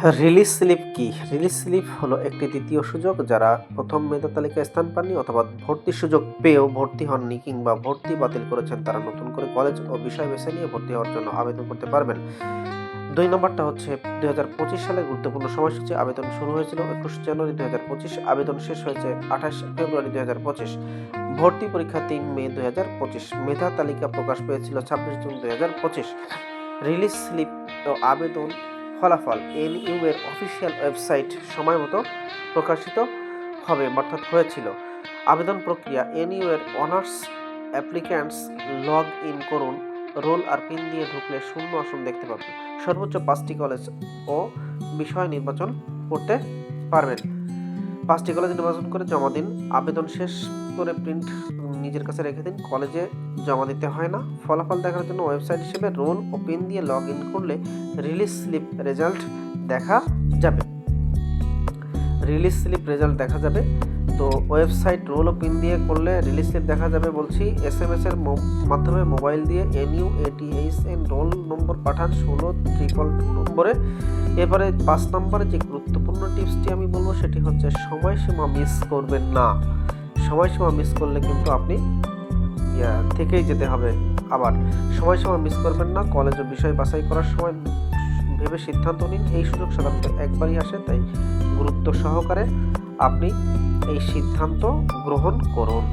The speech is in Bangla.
রিলিজ স্লিপ কি? রিলিজ স্লিপ হলো একটি দ্বিতীয় সুযোগ যারা প্রথম মেধা তালিকায় স্থান পাননি অথবা ভর্তির সুযোগ পেয়েও ভর্তি হননি কিংবা ভর্তি বাতিল করেছেন, তারা নতুন করে কলেজ ও বিষয় বেছে নিয়ে ভর্তি হওয়ার জন্য আবেদন করতে পারবেন। দুই নম্বরটা হচ্ছে দুই হাজার পঁচিশ সালে গুরুত্বপূর্ণ সময়সূচি আবেদন শুরু হয়েছিল একুশ জানুয়ারি দুই হাজার পঁচিশ, আবেদন শেষ হয়েছে আঠাশ ফেব্রুয়ারি দুই হাজার পঁচিশ। ভর্তি পরীক্ষা তিন মে দুই হাজার পঁচিশ, মেধা তালিকা প্রকাশ পেয়েছিল ছাব্বিশ জুন দুই হাজার পঁচিশ। রিলিজ স্লিপ ও আবেদন ফলাফল এনইউ এর অফিসিয়াল ওয়েবসাইট সময় মতো প্রকাশিত হবে, অর্থাৎ হয়েছিল। আবেদন প্রক্রিয়া, এনইউ এর অনার্স অ্যাপ্লিক্যান্টস লগ ইন করুন, রোল আর পিন দিয়ে ঢুকলে শূন্য আসন দেখতে পাবেন। সর্বোচ্চ পাঁচটি কলেজ ও বিষয় নির্বাচন করতে পারবেন। পাঁচটি কলেজ নির্বাচন করে জমা দিন। আবেদন শেষ করে প্রিন্ট নিজের কাছে রেখে দিন। কলেজে জমা দিতে হয় না। ফলাফল দেখার জন্য ওয়েবসাইট হিসেবে রোল ও পিন দিয়ে লগ ইন করলে রিলিজ স্লিপ রেজাল্ট দেখা যাবে। রিলিজ স্লিপ রেজাল্ট দেখা যাবে। তো ওয়েবসাইট রোল ও পিন দিয়ে করলে রিলিজ দেখা যাবে বলছি। এস এম এস এর মাধ্যমে মোবাইল দিয়ে N U ATH N roll number পাঠান ষোলো ট্রিপল টু নম্বরে। এবারে পাঁচ নম্বরে যে গুরুত্বপূর্ণ টিপসটি আমি বলব সেটি হচ্ছে সময়সীমা মিস করবেন না। সময়সীমা মিস করলে কিন্তু আপনি থেকেই যেতে হবে আবার। সময়সীমা মিস করবেন না কলেজ ও বিষয় বাছাই করার সময় ভেবে সিদ্ধান্ত নিন। এই সুযোগ সাধারণত একবারই আসে, তাই গুরুত্ব সহকারে আপনি এই সিদ্ধান্ত গ্রহণ করুন।